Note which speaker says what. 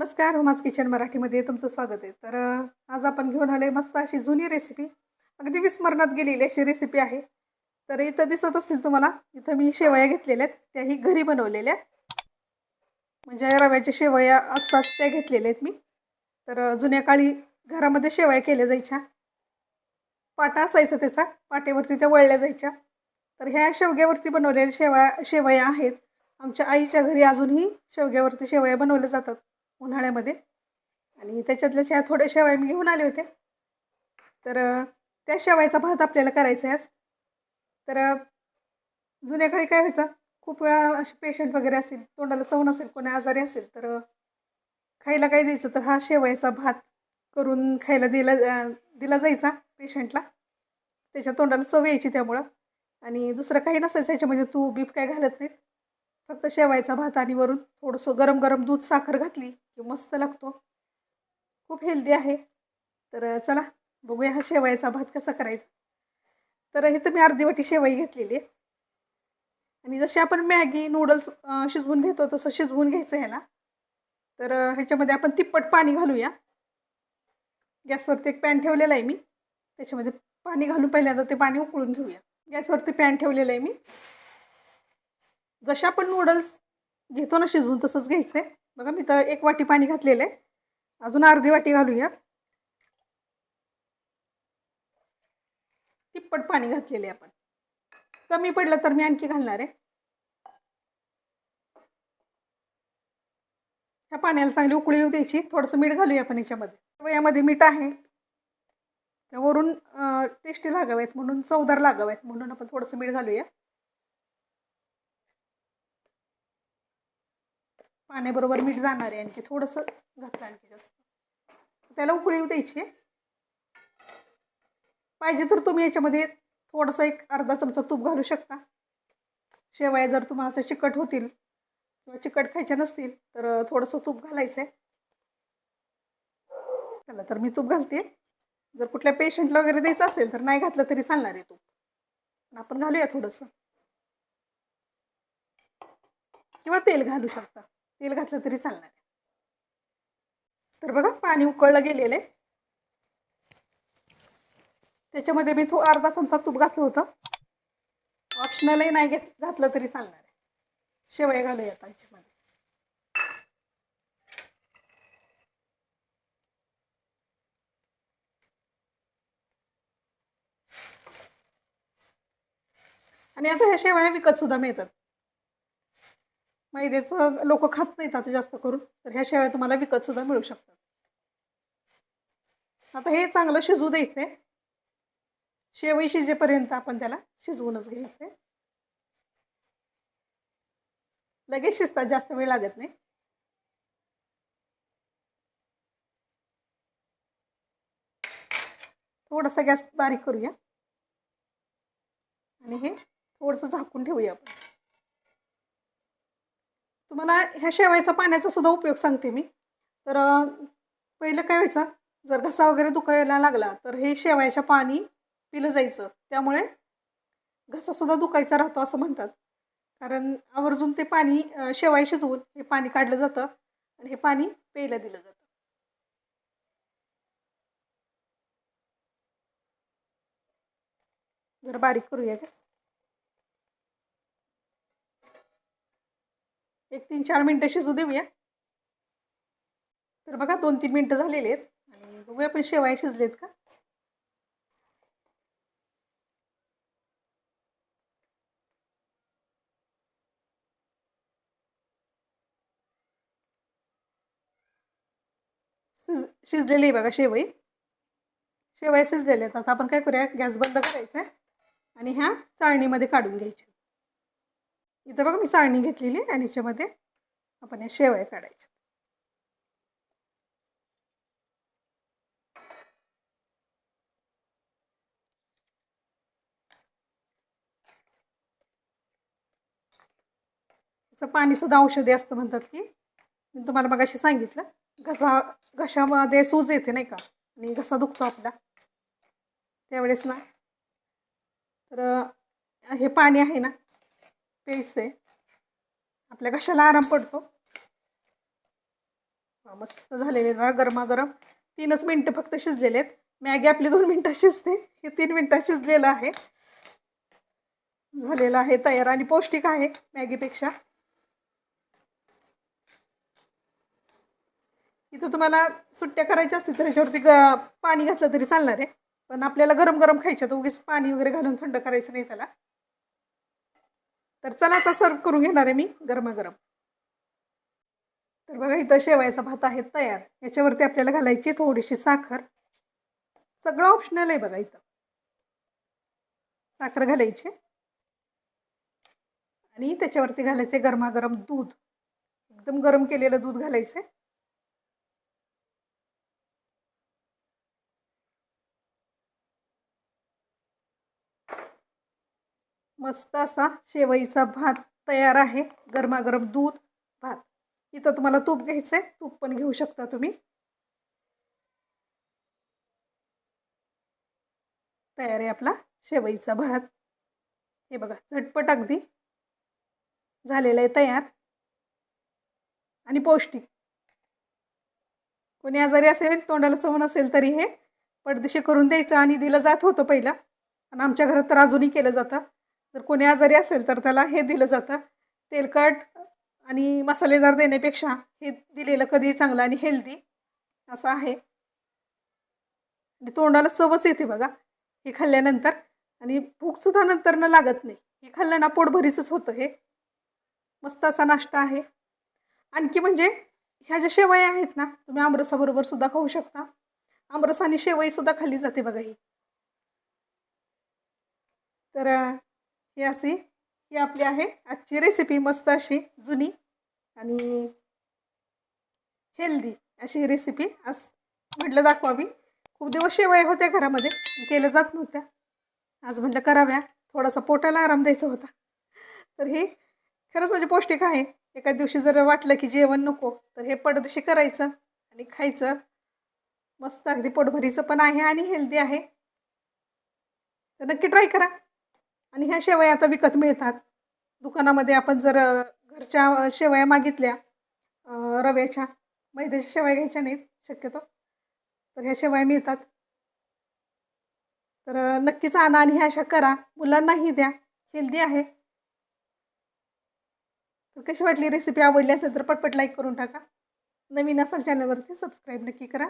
Speaker 1: नमस्कार homage kitchen मराठीमध्ये तुमचं स्वागत आहे. तर आज आपण घेऊन आले मस्त अशी जुनी रेसिपी अगदी विस्मरणात गेलेली अशी रेसिपी आहे. तर इथं दिसत असतील तुम्हाला इथं मी शेवया घेतलेल्या आहेत. त्याही घरी बनवलेल्या. म्हणजे रव्याच्या शेवया असतात त्या घेतलेल्या आहेत मी. तर जुन्या काळी घरामध्ये शेवया केल्या जायच्या. पाटा असायचा त्याचा पाटेवरती त्या वळल्या जायच्या. तर ह्या शेवग्यावरती बनवलेल्या शेवया शेवया आहेत. आमच्या आईच्या घरी अजूनही शेवग्यावरती शेवया बनवल्या जातात. उन्हाळ्यामध्ये. आणि त्याच्यातल्या त्या थोड्या शेवाय मी घेऊन आले होते. तर त्या शेवायचा भात आपल्याला करायचा आहे आज. तर जुन्या काळी काय व्हायचं? खूप वेळा असे पेशंट वगैरे असेल तोंडाला चव नसेल कोणी आजारी असेल तर खायला काय द्यायचं? तर हा शेवायचा भात करून खायला दिला दिला जायचा पेशंटला त्याच्या तोंडाला चव यायची त्यामुळं. आणि दुसरं काही नसायचं याच्यामध्ये तू बीप काय घालत नाहीत. फक्त शेवायचा भात आणि वरून थोडंसं गरम गरम दूध साखर घातली की मस्त लागतो. खूप हेल्दी आहे. तर चला बघूया हा शेवायचा भात कसा करायचा. तर हे तर मी अर्धी वाटी शेवई घेतलेली आहे. आणि जशी आपण मॅगी नूडल्स शिजवून घेतो तसं शिजवून घ्यायचं ह्याला. तर ह्याच्यामध्ये आपण तिप्पट पाणी घालूया. गॅसवरती एक पॅन ठेवलेला आहे मी. त्याच्यामध्ये पाणी घालून पहिल्यांदा ते पाणी उकळून घेऊया. गॅसवरती पॅन ठेवलेलं आहे मी. जशा आपण नूडल्स घेतो ना शिजवून तसंच घ्यायचं आहे बघा मी तर एक वाटी पाणी घातलेलं आहे. अजून अर्धी वाटी घालूया. तिप्पट पाणी घातलेले आपण. कमी पडलं तर मी आणखी घालणार आहे. ह्या पाण्याला चांगली उकळी येऊ द्यायची. थोडंसं मीठ घालूया आपण याच्यामध्ये. यामध्ये मीठ आहे. त्यावरून टेस्टी लागावेत म्हणून चवदार लागावेत म्हणून आपण थोडंसं मीठ घालूया. पाण्याबरोबर मीठ जाणार आहे आणखी थोडंसं घातलं आणखी जास्त. त्याला उकळी द्यायची पाहिजे तर तुम्ही याच्यामध्ये थोडंसं एक अर्धा चमचा तूप घालू शकता. शेवया जर तुम्हाला असं चिकट होतील किंवा चिकट खायच्या नसतील तर थोडंसं तूप घालायचं आहे चला तर मी तूप घालते. जर कुठल्या पेशंटला वगैरे द्यायचं असेल तर नाही घातलं तरी चालणार आहे तूप. पण आपण घालूया थोडंसं. किंवा तेल घालू शकता. तेल घातलं तरी चालणार आहे. तर बघा पाणी उकळलं गेलेलं आहे. त्याच्यामध्ये मी थो अर्धा चमचा तूप घातलं होतं. ऑप्शनलही नाही घेत घातलं तरी चालणार आहे. शेवया घालूया आता याच्यामध्ये. आणि आता ह्या शेवया विकत सुद्धा मिळतात. मैद्याचं लोक खात नाहीत आता जास्त करून. तर ह्या शेवया तुम्हाला विकत सुद्धा मिळू शकतात. आता हे चांगलं शिजवू द्यायचं आहे शेवई शिजेपर्यंत आपण त्याला शिजवूनच घ्यायचं आहे लगेच शिजतात जास्त वेळ लागत नाही. थोडासा गॅस बारीक करूया. आणि हे थोडंसं झाकून ठेवूया आपण. तुम्हाला ह्या शेवायचा पाण्याचा सुद्धा उपयोग सांगते मी. तर पहिलं काय व्हायचं जर घसा वगैरे दुखायला लागला तर हे शेवायच्या पाणी पिलं जायचं. त्यामुळे घसासुद्धा दुखायचा राहतो असं म्हणतात. कारण आवर्जून ते पाणी शेवाय शिजवून हे पाणी काढलं जातं आणि हे पाणी प्यायला दिलं जातं. जरा बारीक करूया गॅस. एक तीन चार मिनटं शिजू देऊया. तर बघा दोन तीन मिनटं झालेली आहेत. आणि बघूया पण शेवाय शिजलेत का? शिज शिजलेली आहे बघा शेवई. शेवाय शिजलेल्या आहेत. आता आपण काय करूया? गॅस बंद करायचा आहे. आणि ह्या चाळणीमध्ये काढून घ्यायच्या. इथं बघा मी चाळणी घेतलेली आहे आणि याच्यामध्ये आपण या शेवया काढायच्या पाणी सुद्धा औषधी असतं म्हणतात की. मी तुम्हाला मगाशी सांगितलं घसा घशामध्ये सूज येते नाही का? आणि घसा दुखतो आपला. त्यावेळेस ना तर हे पाणी आहे ना तेच आहे. आपल्या कशाला आराम पडतो? मस्त झालेले ना गरमागरम. तीनच मिनटं फक्त शिजलेले आहेत. मॅगी आपली दोन मिनटं शिजते. हे तीन मिनटात शिजलेलं आहे. झालेलं आहे तयार आणि पौष्टिक आहे मॅगीपेक्षा. इथं तुम्हाला सुट्ट्या करायच्या असतील तर ह्याच्यावरती ग पाणी घातलं तरी चालणार आहे. पण आपल्याला गरम गरम खायच्या तर उगीच पाणी वगैरे घालून थंड करायचं नाही त्याला. तर चला आता सर्व करून घेणार आहे मी गरमागरम. तर बघा इथं शेवायचा भात आहे तयार. याच्यावरती आपल्याला घालायची थोडीशी साखर. सगळं ऑप्शनल आहे बघा इथं. साखर घालायची. आणि त्याच्यावरती घालायचे गरमागरम दूध. एकदम गरम केलेलं दूध घालायचं आहे मस्त असा शेवईचा भात तयार आहे. गरमागरम दूध भात. इथं तुम्हाला तूप घ्यायचं आहे तूप पण घेऊ शकता तुम्ही. तयार आहे आपला शेवईचा भात. हे बघा झटपट अगदी झालेला आहे तयार. आणि पौष्टिक. कोणी आजारी असेल तोंडाला चवण असेल तरी हे पडदेशी करून द्यायचं आणि दिलं जात होतं पहिलं. आणि आमच्या घरात तर अजूनही केलं जातं. जर कोणी आजारी असेल तर त्याला हे दिलं जातं. तेलकट आणि मसालेदार देण्यापेक्षा हे दिलेलं कधी चांगलं आणि हेल्दी असं आहे. आणि तोंडाला चवच येते बघा हे खाल्ल्यानंतर. आणि भूकसुद्धा नंतर न लागत नाही. हे खाल्लं ना पोटभरीचंच होतं हे. मस्त असा नाश्ता आहे. आणखी म्हणजे ह्या ज्या शेवया आहेत ना तुम्ही आमरसाबरोबर सुद्धा खाऊ शकता. आमरस आणि शेवईसुद्धा खाल्ली जाते बघा ही. तर ही अशी ही आपली आहे. आजची रेसिपी मस्त अशी जुनी आणि हेल्दी अशी रेसिपी आज म्हटलं दाखवावी. खूप दिवस शेवया होत्या घरामध्ये. केलं जात नव्हत्या. आज म्हटलं कराव्या. थोडासा पोटाला आराम द्यायचा होता. तर हे खरंच म्हणजे पौष्टिक आहे. एका दिवशी जर वाटलं की जेवण नको तर हे पडदशी करायचं आणि खायचं. मस्त अगदी पोटभरीचं पण आहे आणि हेल्दी आहे. तर नक्की ट्राय करा. आणि ह्या शेवया आता विकत मिळतात. दुकानामध्ये आपण जर घरच्या शेवया मागितल्या रव्याच्या मैद्याच्या शेवया घ्यायच्या नाहीत शक्यतो. तर ह्या शेवया मिळतात. तर नक्कीच आणा आणि ह्या अशा करा. मुलांनाही द्या. हेल्दी आहे. तर कशी वाटली रेसिपी? आवडली असेल तर पटपट लाईक करून टाका. नवीन असाल चॅनलवरती सबस्क्राईब नक्की करा.